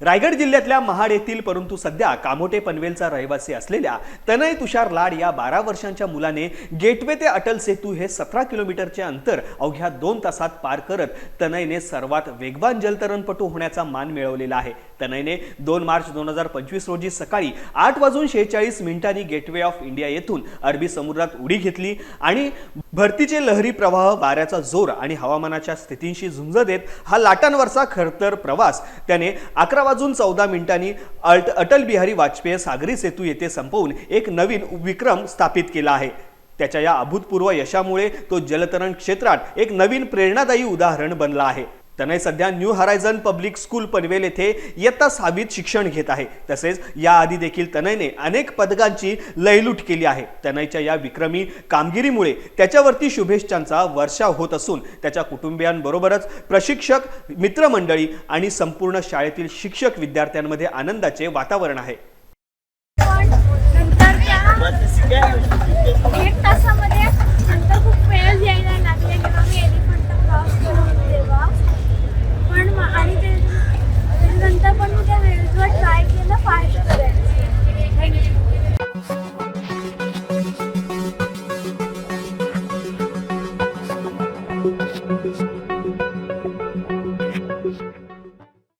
रायगड जिल्ह्यातल्या महाड येथील परंतु सध्या कामोटे पनवेलचा रहिवासी असलेल्या तनय तुषार लाड या बारा वर्षांच्या मुलाने गेटवे ते अटल सेतू हे सतरा किलोमीटरचे अंतर अवघ्या दोन तासात पार करत तनयने सर्वात वेगवान जलतरणपटू होण्याचा मान मिळवलेला आहे. तनयने दोन मार्च दोन हजार पंचवीस रोजी सकाळी आठ वाजून शेहेचाळीस मिनिटांनी गेटवे ऑफ इंडिया येथून अरबी समुद्रात उडी घेतली आणि भरतीचे लहरी प्रवाह वाऱ्याचा जोर आणि हवामानाच्या स्थितींशी झुंज देत हा लाटांवरचा खरतर प्रवास. त्याने अकरा वाजून चौदा मिनिटांनी अल्ट अटल बिहारी वाजपेयी सागरी सेतू येथे संपवून एक नवीन विक्रम स्थापित केला आहे. त्याच्या या अभूतपूर्व यशामुळे तो जलतरण क्षेत्रात एक नवीन प्रेरणादायी उदाहरण बनला आहे. तनय सध्या new horizon public school Panvel येथे इयत्ता सहावीत शिक्षण घेत आहे. तसेच याआधी देखील तनयने अनेक पदकांची लयलूट केली आहे. तनयच्या या विक्रमी कामगिरीमुळे त्याच्यावरती शुभेच्छांचा वर्षा होत असून त्याच्या कुटुंबियांबरोबरच प्रशिक्षक मित्रमंडळी आणि संपूर्ण शाळेतील शिक्षक विद्यार्थ्यांमध्ये आनंदाचे वातावरण आहे.